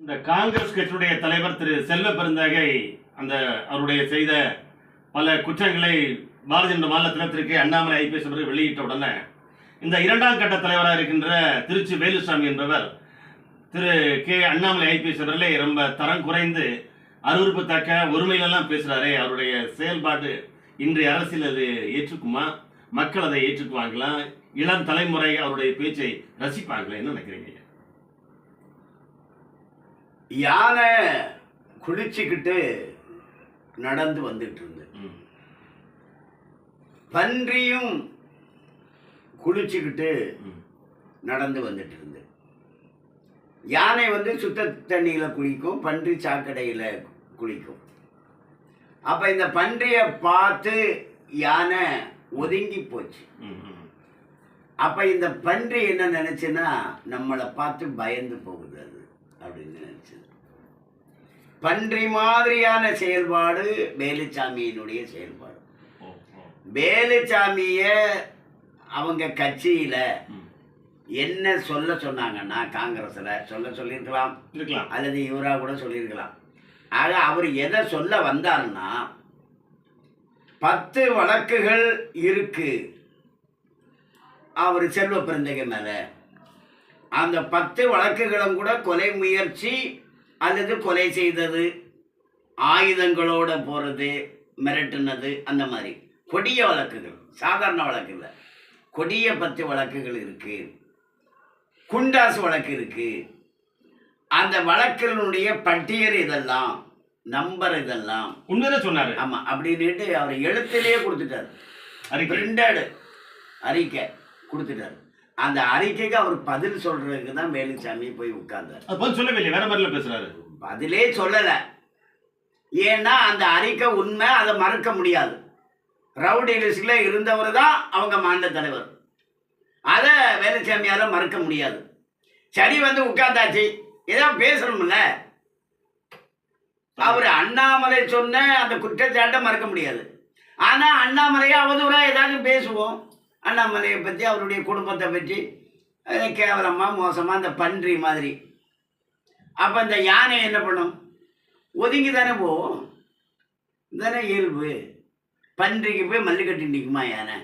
இந்த காங்கிரஸ் கட்சியுடைய தலைவர் திரு செல்வ பெருந்தகை அந்த அவருடைய செய்த பல குற்றங்களை பாரதிய ஜனதா மாநில தினத்திற்கு அண்ணாமலை ஐபிஎஸ் அவர்கள் வெளியிட்ட உடனே இந்த இரண்டாம் கட்ட தலைவராக இருக்கின்ற திருச்சி வேலுசாமி என்பவர் திரு கே அண்ணாமலை ஐபிஎஸ் அவர்களே ரொம்ப தரம் குறைந்து அருவருப்புத்தக்க ஒருமையிலெல்லாம் பேசுகிறாரே அவருடைய செயல்பாடு இன்றைய அரசியல் அது ஏற்றுக்குமா? மக்கள் அதை ஏற்றுக்குவாங்களா? இளம் தலைமுறை அவருடைய பேச்சை ரசிப்பாங்களா? என்ன நினைக்கிறீங்க யானை குளிச்சுக்கிட்டு நடந்து வந்துட்டு இருந்து. பன்றியும் குளிச்சுக்கிட்டு. நடந்து வந்துட்டு இருந்து யானை வந்து சுத்த தண்ணியில் குளிக்கும் பன்றி சாக்கடையில் குளிக்கும் அப்போ இந்த பன்றியை பார்த்து யானை ஒதுங்கி போச்சு. அப்போ இந்த பன்றி என்ன நினைச்சுன்னா நம்மளை பார்த்து பயந்து போகுது அது அப்படின்னு நினைச்சது பன்றி மாதிரியான செயல்பாடு வேலுச்சாமியினுடைய செயல்பாடு. வேலுச்சாமிய அவங்க கட்சியில. என்ன சொல்ல சொன்னாங்கன்னா காங்கிரஸ்ல சொல்ல சொல்லியிருக்கலாம். இருக்கலாம். அல்லது இவரா கூட சொல்லியிருக்கலாம். ஆக அவர் எதை சொல்ல வந்தாருன்னா பத்து வழக்குகள் இருக்கு. அவர் செல்வ பிறந்தகை மேல அந்த பத்து வழக்குகளும் கூட கொலை முயற்சி அல்லது கொலை செய்தது. ஆயுதங்களோட போறது மிரட்டுனது அந்த மாதிரி. கொடிய வழக்குகள் சாதாரண வழக்கு இல்லை கொடிய பத்து வழக்குகள் இருக்கு. குண்டாசு வழக்கு இருக்கு. அந்த வழக்கினுடைய பட்டியல் இதெல்லாம் நம்பர் இதெல்லாம். உண்மையிலே சொன்னாரு. ஆமா அப்படின்னுட்டு அவர் எழுத்திலேயே கொடுத்துட்டாரு. அறிக்கை. அறிக்கை கொடுத்துட்டாரு. அந்த அறிக்கைக்கு அவர் பதில் சொல்றதுக்கு தான் வேலுச்சாமி போய் உட்கார்ந்தார். பதில் சொல்லவே வேற மாதிரில பேசுறாரு. பதிலே சொல்லல. ஏன்னா அந்த அறிக்கை உண்மை அதை மறுக்க முடியாது. ரவுடி லிஸ்ட்ல இருந்தவர் தான் அவங்க மாநில தலைவர். அதை வேலுச்சாமியால மறுக்க முடியாது. சரி வந்து உட்கார்ந்தாச்சு. ஏதோ பேசணும்ல? அவர் அண்ணாமலை சொன்ன அந்த குற்றச்சாட்டை மறுக்க முடியாது. ஆனா அண்ணாமலையை அவதூறா ஏதாவது பேசுவோம். அண்ணாமலையை பற்றி அவருடைய குடும்பத்தை பற்றி கேவலமாக மோசமாக அந்த பன்றி மாதிரி. அப்போ இந்த யானை என்ன பண்ணும்? ஒதுங்கி தானே போகும். தானே இயல்பு. பன்றிக்கு போய் மல்லிக்கட்டி நிற்குமா யானை?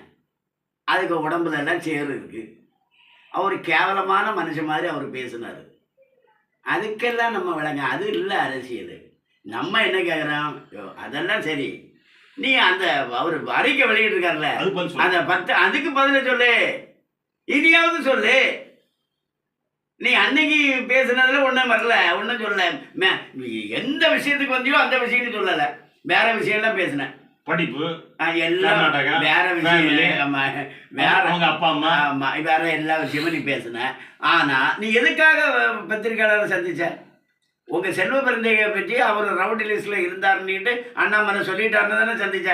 அதுக்கு உடம்புல எல்லாம் சேறு இருக்கு. அவர் கேவலமான மனுஷன் மாதிரி அவர் பேசினார். அதுக்கெல்லாம் நம்ம விளங்க அது இல்லை அரசியல். நம்ம என்ன கேட்குறோம் அதெல்லாம் சரி. நீ அந்த அவர் அறிக்கை சொல்லு. அந்த பத்து அதுக்கு பதில சொல்லு. இனியாவது சொல்லு. நீ அன்னைக்கு பேசுனதுல ஒன்றும் வரல ஒன்றும் நீ எந்த விஷயத்துக்கு வந்தியோ அந்த விஷயம்னு சொல்லலை. வேற விஷயம்லாம் பேசினேன் படிப்பு எல்லாம் வேற விஷயம் வேற அவங்க அப்பா அம்மா. ஆமா வேற எல்லா விஷயமும் நீ பேசுன. ஆனா நீ எதுக்காக பத்திரிகையாளரை சந்திச்ச? உங்க செல்வ பிறந்தையை பற்றி அவர் ரவுடி லிஸ்ட்ல இருந்தாருன்னுட்டு அண்ணாமலை சொல்லிட்டாருன்னு தானே சந்திச்ச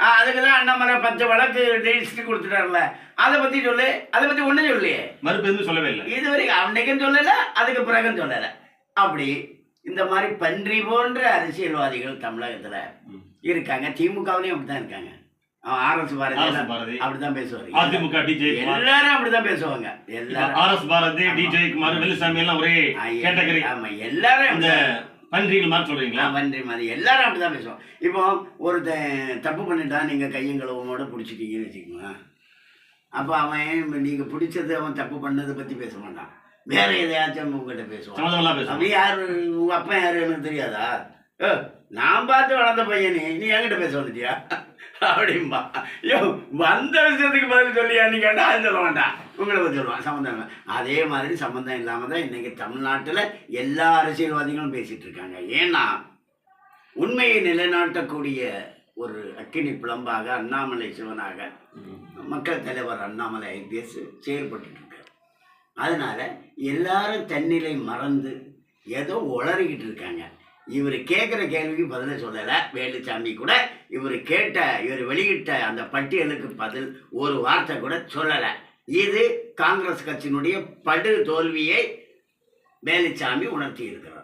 ஆ, அதுக்கு தான் அண்ணாமலை பத்து வழக்கு லிஸ்ட் கொடுத்துட்டாருல. அதை பத்தி சொல்லு. அதை பத்தி ஒண்ணும் சொல்லியே மறுப்பு எதுவும் சொல்லவே இல்லை. இது வரைக்கும் அன்னைக்கும் சொல்லல அதுக்கு பிறகும் சொல்லல. அப்படி இந்த மாதிரி பன்றி போன்ற அரசியல்வாதிகள் தமிழகத்துல. இருக்காங்க. திமுகவிலையும் அப்படித்தான் இருக்காங்க. R S Bharathi. அப்படித்தான் பேசுவாங்க அதிமுக டிஜே எல்லாரும் அப்படிதான் பேசுவாங்க. எல்லாரும் R S Bharathi. DJ Kumar எல்லாம் ஒரே கேட்டகரி. ஆமா எல்லாரும் அந்த பன்றிகள் மாதிரி சொல்றீங்களா? பன்றி மாதிரி. எல்லாரும் அப்படிதான் பேசுவோம் இப்போ ஒருத்தன் தப்பு பண்ணிட்டா நீங்க கையும் களவுமோட பிடிச்சிட்டீங்கன்னு வச்சுக்கோங்களேன். அப்போ அவன் நீங்க பிடிச்சது அவன் தப்பு பண்ணதை பத்தி பேச மாட்டான். வேற எதையாச்சும் உங்ககிட்ட பேசுவான். அப்படி யாரு உங்க அப்பா யாரு எனக்கு தெரியாதா? நான் பார்த்து வளர்ந்த பையனே நீ என்கிட்ட பேச வந்துட்டியா? அப்படிம்பா. ஐயோ வந்த விஷயத்துக்கு பதில் சொல்லியா நீ கேட்டா அது சொல்ல வேண்டாம் உங்களை பத்தி சொல்லுவான் சம்மந்தம் இல்லை. அதே மாதிரி சம்மந்தம் இல்லாம தான் இன்னைக்கு தமிழ்நாட்டுல எல்லா அரசியல்வாதிகளும் பேசிட்டு இருக்காங்க. ஏன்னா உண்மையை நிலைநாட்டக்கூடிய ஒரு அக்கினி பிளம்பாக அண்ணாமலை சிவனாக மக்கள் தலைவர் அண்ணாமலை ஐபிஎஸ் செயல்பட்டு இருக்கார். அதனால எல்லாரும் தன்னிலை மறந்து ஏதோ உளறிக்கிட்டு இருக்காங்க. இவர் கேட்குற கேள்விக்கு பதில சொல்லலை. வேலுச்சாமி கூட இவர் கேட்ட இவர் வெளியிட்ட அந்த பட்டியலுக்கு பதில் ஒரு வார்த்தை கூட சொல்லலை. இது காங்கிரஸ் கட்சியினுடைய படு தோல்வியை வேலுச்சாமி உணர்த்தி இருக்கிறார்